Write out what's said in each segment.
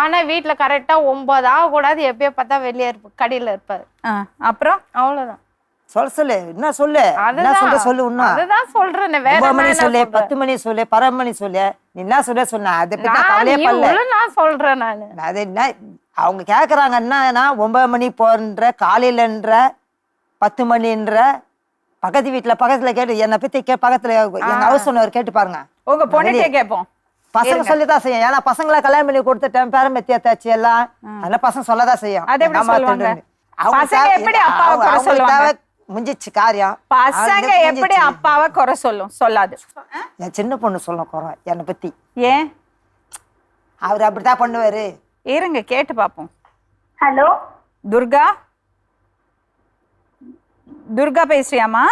ஆனா வீட்டுல கரெக்டா ஒன்பது ஆக கூடாது எப்பயோ பார்த்தா வெளியே இருப்ப கடையில இருப்பாரு. அப்புறம்? அவ்வளவுதான். சொல்ல சொல்லு. என்ன சொல்லு? என்ன சொல்ற சொல்லு இன்னும் அதுதான் சொல்றேனே வேற ஒன்பது மணி சொல்லு? பத்து மணி சொல்லு பர மணி சொல்லு. நீ என்ன சொல்ல சொன்ன? அதை பத்தி கவலையே பண்ணல நான் சொல்றேன் நானு. அது என்ன அவங்க கேக்குறாங்க என்னன்னா ஒன்பது மணி போன்ற காலையிலன்ற பத்து மணின்ற பக்கத்து வீட்டுல பக்கத்துல கேட்டு என்னை பத்தி கே பக்கத்துல எங்க ஹவுஸ் ஓனர் கேட்டு பாருங்க. உங்க பொண்ணுட்டே கேட்போம். பசங்க சொல்லிதான் செய்யும் ஏன்னா பசங்களை கல்யாணம் பண்ணி கொடுத்துட்டேன் பேரம்பத்தி அத்தாச்சு எல்லாம் அதெல்லாம் பசங்க சொல்லதான் செய்யும் அது எப்படி சொல்லுவாங்க? பசங்க எப்படி அப்பாவை குறை சொல்லுவாங்க? முடிஞ்சிச்சு காரியம் பசங்க எப்படி. அப்பாவை குறை சொல்லும் சொல்லாது என் சின்ன பொண்ணு சொல்ல குறை என்னை பத்தி ஏன் அவர் அப்படித்தான் பண்ணுவாரு இருங்க கேட்டு பாப்போம் ஹலோ துர்கா துர்கா பேசுறியாமா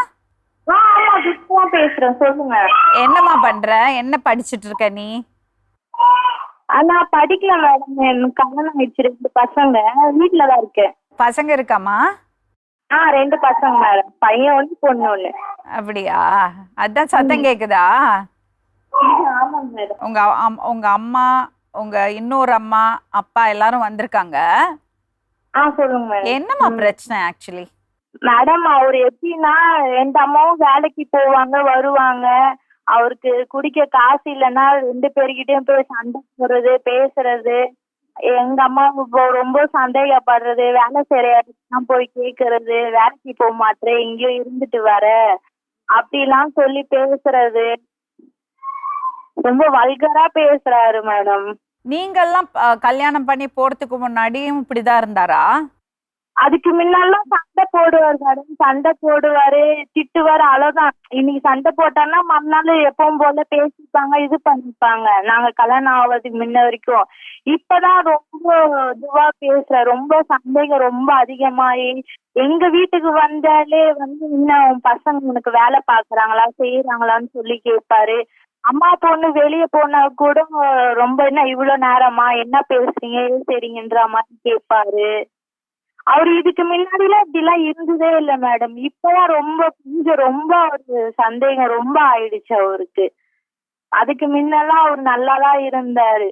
பேசுறேன் சொல்லுங்க என்னம்மா பண்ற என்ன படிச்சிட்டு இருக்க நீ நான் படிக்கல மேடம் எனக்கு கல்யாணம் ஆயிடுச்சு. ரெண்டு பசங்க. வீட்டுல தான் இருக்கேன். பசங்க இருக்காமா ஆ ரெண்டு பசங்க மேடம் பையன் ஒண்ணு பொண்ணு ஒண்ணு. அப்படியா? அதான் சத்தம் கேக்குதா? ஆமாங்க மேடம் உங்க அம்- உங்க அம்மா உங்க இன்னொரு அம்மா அப்பா எல்லாரும் வந்திருக்காங்க? ஆ சொல்லுங்க மேடம் என்னம்மா பிரச்சனை ஆக்சுவலி மேடம் அவர் எப்படின்னா ரெண்டு அம்மாவும் வேலைக்கு போவாங்க வருவாங்க. அவருக்கு குடிக்க காசு இல்லைன்னா ரெண்டு பேர்கிட்டயும் போய் சண்டை போடுறது பேசுறது. எங்க அம்மா இப்போ ரொம்ப சந்தேகப்படுறது வேலை செய்யற போய் கேக்குறது வேலைக்கு போக மாட்டேன் இங்கேயும் இருந்துட்டு வர. அப்படிலாம் சொல்லி பேசுறது. ரொம்ப வல்கரா பேசுறாரு மேடம் நீங்கெல்லாம் கல்யாணம் பண்ணி போறதுக்கு முன்னாடியும் இப்படிதான் இருந்தாரா? அதுக்கு முன்னெல்லாம் சண்டை போடுவார் மேடம் சண்டை போடுவாரு திட்டுவாரு அவ்வளவுதான். இன்னைக்கு சண்டை போட்டான்னா மறுநாள் எப்பவும் போல பேசிப்பாங்க இது பண்ணிப்பாங்க. நாங்க கல்யாணம் ஆவதுக்கு முன்ன வரைக்கும். இப்பதான் ரொம்ப இதுவா பேசுற ரொம்ப சந்தேகம் ரொம்ப அதிகமாயி எங்க வீட்டுக்கு வந்தாலே வந்து இன்னும் உன் பசங்க உனக்கு வேலை பாக்குறாங்களா செய்யறாங்களான்னு சொல்லி கேட்பாரு. அம்மா பொண்ணு வெளியே போனா கூட ரொம்ப என்ன இவ்வளவு நேரமா என்ன பேசுறீங்க ஏது சரிங்கன்ற மாதிரி கேட்பாரு. அவர் இதுக்கு முன்னாடிலாம் எல்லாம் இருந்ததே இல்ல மேடம் இப்பதான் ரொம்ப கொஞ்சம் ரொம்ப அவருக்கு சந்தேகம் ரொம்ப ஆயிடுச்சு அவருக்கு. அதுக்கு முன்னெல்லாம் அவர் நல்லாதான் இருந்தாரு.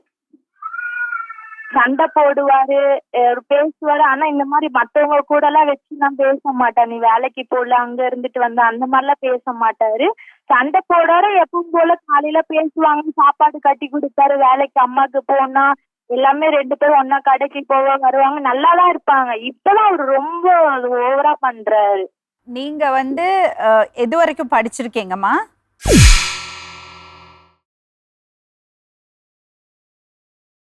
சண்டை போடுவாரு அவர் பேசுவாரு. ஆனா இந்த மாதிரி மத்தவங்க கூட எல்லாம் வச்சு நான் பேச மாட்டார் நீ வேலைக்கு போடல அங்க இருந்துட்டு வந்த அந்த மாதிரி எல்லாம் பேச மாட்டாரு. சண்டை போடாரு எப்பவும் போல காலையில பேசுவாங்க சாப்பாடு கட்டி கொடுத்தாரு வேலைக்கு அம்மாக்கு போனா எல்லாமே ரெண்டு பேரும் ஒன்னா கடைக்கு போக வருவாங்க. நல்லாதான் இருப்பாங்க. இப்பதான் அவர் ரொம்ப ஓவரா பண்றாரு. நீங்க வந்து எது வரைக்கும் படிச்சிருக்கீங்கம்மா?